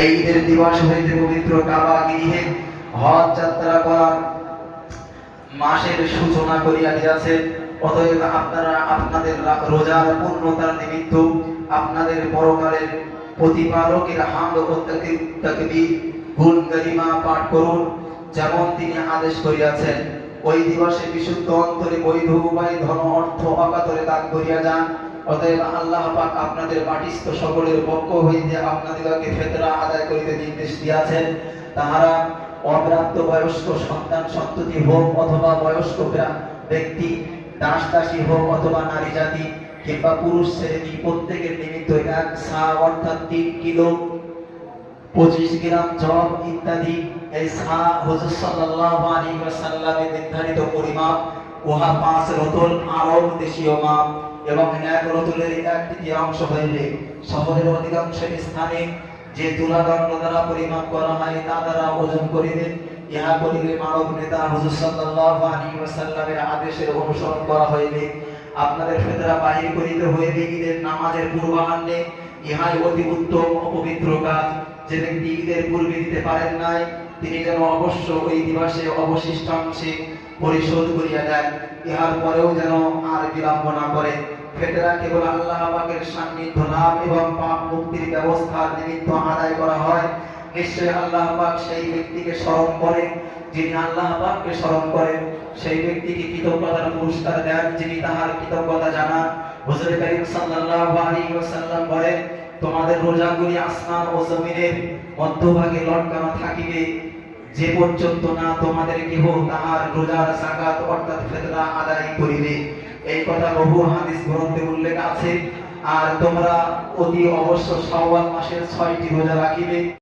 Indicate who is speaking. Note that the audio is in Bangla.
Speaker 1: এই ঈদের দিবস হইতে পবিত্র কাবা গৃহে হজ যাত্রা করার মাসের সূচনা করিয়া দিয়াছে। অতএব আপনারা আপনাদের রোজার পূর্ণতার নিমিত্ত আপনাদের পরকালের প্রতিপালকের হামদ ও তাকবীর গুণ গরিমা পাঠ করুন, যেমন তিনি আদেশ করিয়াছেন। ওই দিবসে বিশুদ্ধ অন্তরে বৈধ উপায় ধন, অর্থ, অকাতরে দান করিয়া যান। অতএব আল্লাহ পাক আপনাদের পাটিস্থ সকলের পক্ষ হইতে আপনাদিগকে ফেতরা আদায় করিতে নির্দেশ দিয়াছেন। তাহারা অপ্রাপ্ত বয়স্ক সন্তান সন্ততি হোক অথবা বয়স্ক ব্যক্তি দাস দাসী হোক অথবা নারী জাতি কিংবা পুরুষ শ্রেণি, প্রত্যেকের নিমিত্ত এক সা অর্থাৎ তিন কিলো পঁচিশ গ্রাম জব ইত্যাদি, এই সা হুজুর সাল্লাল্লাহু আলাইহি ওয়াসাল্লামের নির্ধারিত পরিমাপ, উহা পাঁচ রতল আরব দেশীয় মাপ এবং এক রতলের এক তৃতীয়াংশ হইলে শহরের অধিকাংশ স্থানে যে তুলাদণ্ড দ্বারা পরিমাপ করা হয়, তা দ্বারা ওজন করিবে ইহা করিলে মানব নেতা হুজুর সাল্লাল্লাহু আলাইহি ওয়াসাল্লামের আদেশের অনুসরণ করা হইবে। আপনাদের ফেতরা বাহির করিতে হইবে ঈদের নামাজের পূর্বাহ্নে ইহাই অতি উত্তম ও পবিত্র কাজ যে ব্যক্তি ঈদের পূর্বে দিতে পারেন নাই, তিনি যেন অবশ্য ওই দিবসে অবশিষ্টাংশে পরিশোধ করিয়া দেন। ইহার পরেও যেন আর বিলম্ব না করে। ফেতরা কেবল আল্লাহ পাকের সান্নিধ্য লাভ এবং পাপ মুক্তির ব্যবস্থার নিমিত্ত আদায় করা হয়। নিশ্চয় আল্লাহ পাক সেই ব্যক্তিকে স্মরণ করেন যিনি আল্লাহ পাককে স্মরণ করেন। সেই ব্যক্তিকে কৃতজ্ঞতার পুরস্কার দেন যিনি তাহার কৃতজ্ঞতা জানান। হুজুর করিম সাল্লাল্লাহু আলাইহি ওয়াসাল্লাম তোমাদের রোজাগুলি আসমান ও জমিনের মধ্যভাগে লটকানো থাকিবে। যে পর্যন্ত না তোমাদের কেহ তাহার রোজার জাকাত অর্থাৎ ফেতরা আদায় করিবে। এই কথা বহু হাদিস গ্রন্থে উল্লেখ আছে। আর তোমরা অতি অবশ্য শাওয়াল মাসের ছয়টি রোজা রাখিবে।